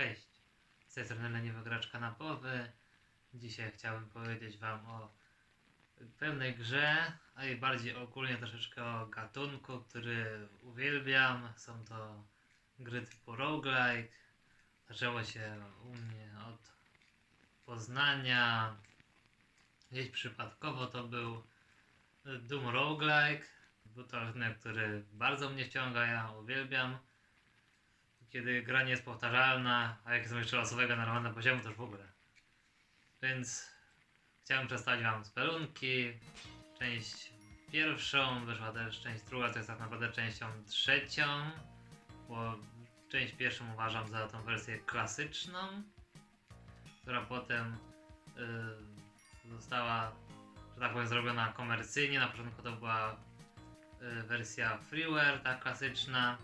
Cześć, z tej strony Leniwy Gracz Kanapowy. Dzisiaj chciałbym powiedzieć Wam o pewnej grze, a i bardziej ogólnie troszeczkę o gatunku, który uwielbiam. Są to gry typu roguelike. Zaczęło się u mnie od poznania. Gdzieś przypadkowo to był Doom Roguelike. Był to rynek, który bardzo mnie wciąga, ja uwielbiam kiedy gra nie jest powtarzalna, a jak są jeszcze losowego normalnego poziomu, to już w ogóle. Więc chciałem przedstawić Wam spelunki. Część pierwszą, wyszła też część druga, to jest tak naprawdę częścią trzecią, bo część pierwszą uważam za tą wersję klasyczną, która potem y, została, że tak powiem, zrobiona komercyjnie. Na początku to była y, wersja freeware, ta klasyczna.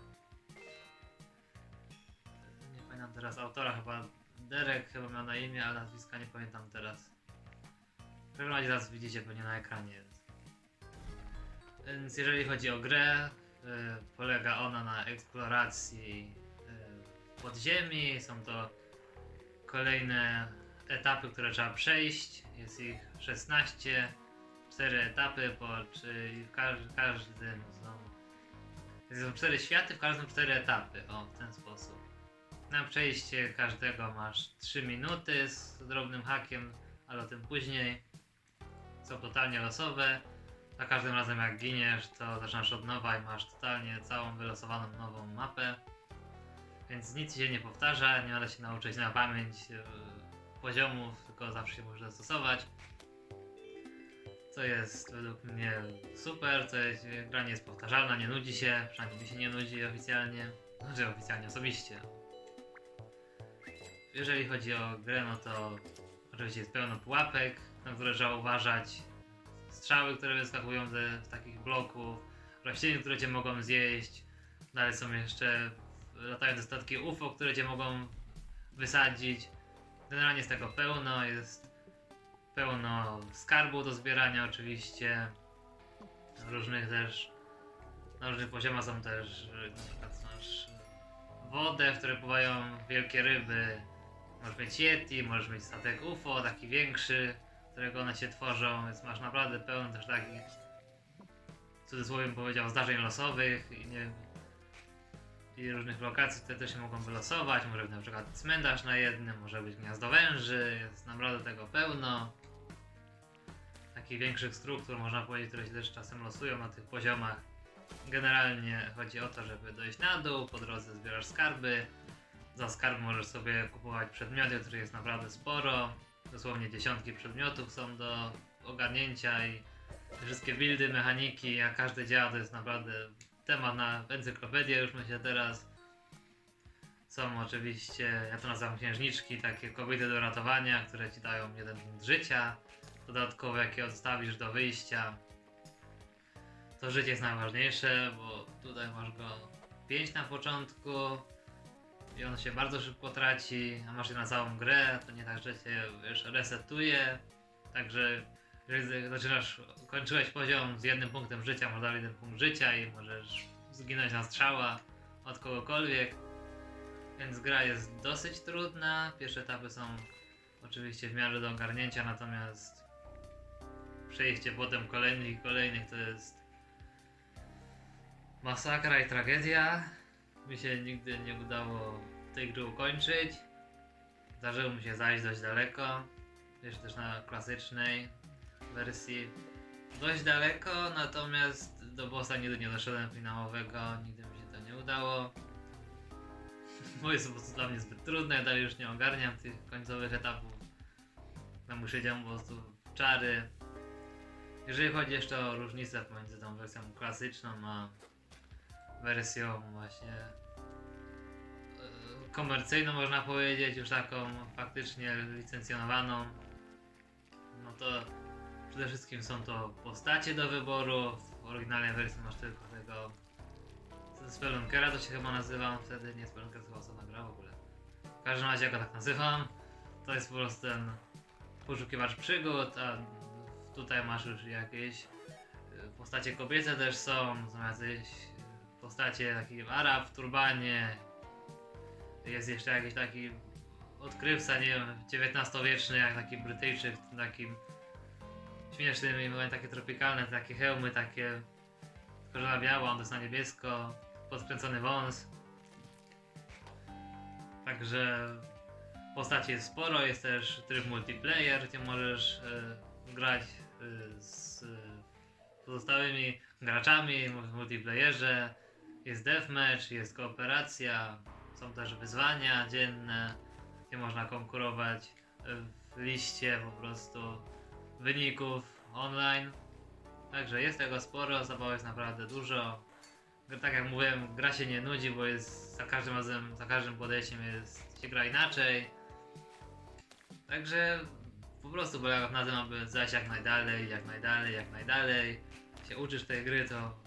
Teraz autora, chyba Derek chyba miał na imię, ale nazwiska nie pamiętam teraz. W każdym razie teraz widzicie pewnie na ekranie. Więc jeżeli chodzi o grę, y, polega ona na eksploracji y, podziemi. Są to kolejne etapy, które trzeba przejść. Jest ich 16. Cztery etapy, po czy w każ- każdym są, są cztery światy, w każdym cztery etapy. O, w ten sposób. Na przejście każdego masz 3 minuty z drobnym hakiem, ale o tym później. Są totalnie losowe. Za każdym razem jak giniesz, to zaczynasz od nowa i masz totalnie całą wylosowaną nową mapę. Więc nic się nie powtarza, nie da się nauczyć na pamięć e, poziomów, tylko zawsze się możesz dostosować. Co jest według mnie super, co jest, gra nie jest powtarzalna, nie nudzi się, przynajmniej mi się nie nudzi oficjalnie. Znaczy oficjalnie, osobiście. Jeżeli chodzi o grę, no to oczywiście jest pełno pułapek, na które trzeba uważać. Strzały, które wyskakują ze z takich bloków, rośliny, które cię mogą zjeść. Dalej są jeszcze latające statki UFO, które cię mogą wysadzić. Generalnie jest tego pełno, jest pełno skarbu do zbierania oczywiście. Różnych też, na różnych poziomach są też na przykład wodę, w której pływają wielkie ryby. Możesz mieć Yeti, możesz mieć statek UFO, taki większy, którego one się tworzą, więc masz naprawdę pełno też takich, w cudzysłowie powiedział, zdarzeń losowych i nie i różnych lokacji, które też się mogą wylosować. Może być na przykład cmentarz na jednym, może być gniazdo węży, jest naprawdę tego pełno. Takich większych struktur, można powiedzieć, które się też czasem losują na tych poziomach. Generalnie chodzi o to, żeby dojść na dół, po drodze zbierasz skarby. Za skarb możesz sobie kupować przedmioty, których jest naprawdę sporo. Dosłownie dziesiątki przedmiotów są do ogarnięcia i wszystkie buildy, mechaniki, jak każdy działa, to jest naprawdę temat na encyklopedię już myślę teraz. Są oczywiście, ja to nazywam księżniczki, takie kobiety do ratowania, które ci dają jeden punkt życia. Dodatkowo jakie odstawisz do wyjścia. To życie jest najważniejsze, bo tutaj masz go 5 na początku i on się bardzo szybko traci, a masz je na całą grę, to nie tak, że cię wiesz, resetuje. Także jeżeli zaczynasz, kończyłeś poziom z jednym punktem życia, masz dalej jeden punkt życia i możesz zginąć na strzała od kogokolwiek. Więc gra jest dosyć trudna. Pierwsze etapy są oczywiście w miarę do ogarnięcia, natomiast przejście potem kolejnych i kolejnych to jest masakra i tragedia. Mi się nigdy nie udało tej gry ukończyć. Zdarzyło mi się zajść dość daleko. Jeszcze też na klasycznej wersji dość daleko, natomiast do bossa nigdy nie doszedłem finałowego, nigdy mi się to nie udało. Bo jest po prostu dla mnie zbyt trudne, ja dalej już nie ogarniam tych końcowych etapów. Tam muszę działać po prostu w czary. Jeżeli chodzi jeszcze o różnicę pomiędzy tą wersją klasyczną a wersją właśnie e, komercyjną można powiedzieć, już taką faktycznie licencjonowaną, no to przede wszystkim są to postacie do wyboru. W oryginalnej wersji masz tylko tego Spelunkera, to się chyba nazywam wtedy, nie Spelunker, to chyba osobna gra w ogóle. W każdym razie ja go tak nazywam. To jest po prostu ten poszukiwacz przygód, a tutaj masz już jakieś y, postacie kobiece też są, są jacyś postacie taki Arab w turbanie. Jest jeszcze jakiś taki odkrywca, nie wiem, XIX-wieczny, jak taki Brytyjczyk, takim śmiesznym i były takie tropikalne, takie hełmy, takie korzona biała, on na niebiesko, podkręcony wąs. Także postaci jest sporo, jest też tryb multiplayer, gdzie możesz e, grać e, z e, pozostałymi graczami w multiplayerze. Jest deathmatch, jest kooperacja, są też wyzwania dzienne, gdzie można konkurować w liście po prostu wyników online. Także jest tego sporo, zabawy jest naprawdę dużo. Tak jak mówiłem, gra się nie nudzi, bo jest za każdym razem, za każdym podejściem jest, się gra inaczej. Także po prostu polega na tym, aby zajść jak najdalej, jak najdalej, jak najdalej. Się uczysz tej gry, to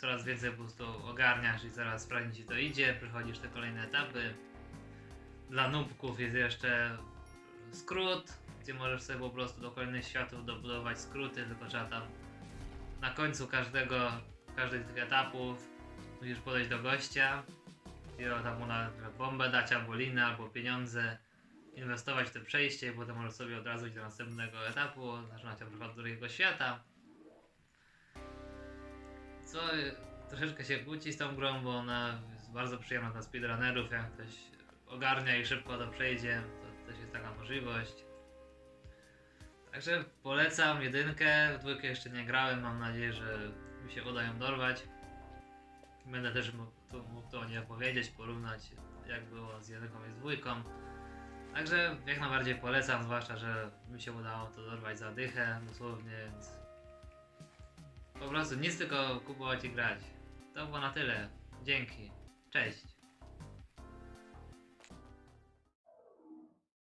coraz więcej po prostu ogarniasz i coraz sprawniej ci to idzie, przechodzisz te kolejne etapy. Dla nubków jest jeszcze skrót, gdzie możesz sobie po prostu do kolejnych światów dobudować skróty, tylko trzeba tam na końcu każdego, każdej z tych etapów musisz podejść do gościa i tam mu na bombę dać, albo linę, albo pieniądze, inwestować w to przejście i potem możesz sobie od razu iść do następnego etapu, zaczynać od drugiego świata. Co troszeczkę się kłóci z tą grą, bo ona jest bardzo przyjemna dla speedrunnerów, jak ktoś ogarnia i szybko to przejdzie, to też jest taka możliwość. Także polecam jedynkę, w dwójkę jeszcze nie grałem, mam nadzieję, że mi się uda ją dorwać. Będę też mógł, tu, mógł to o niej opowiedzieć, porównać jak było z jedynką i z dwójką. Także jak najbardziej polecam, zwłaszcza, że mi się udało to dorwać za dychę dosłownie, więc po prostu nic tylko kupować i grać. To było na tyle. Dzięki. Cześć.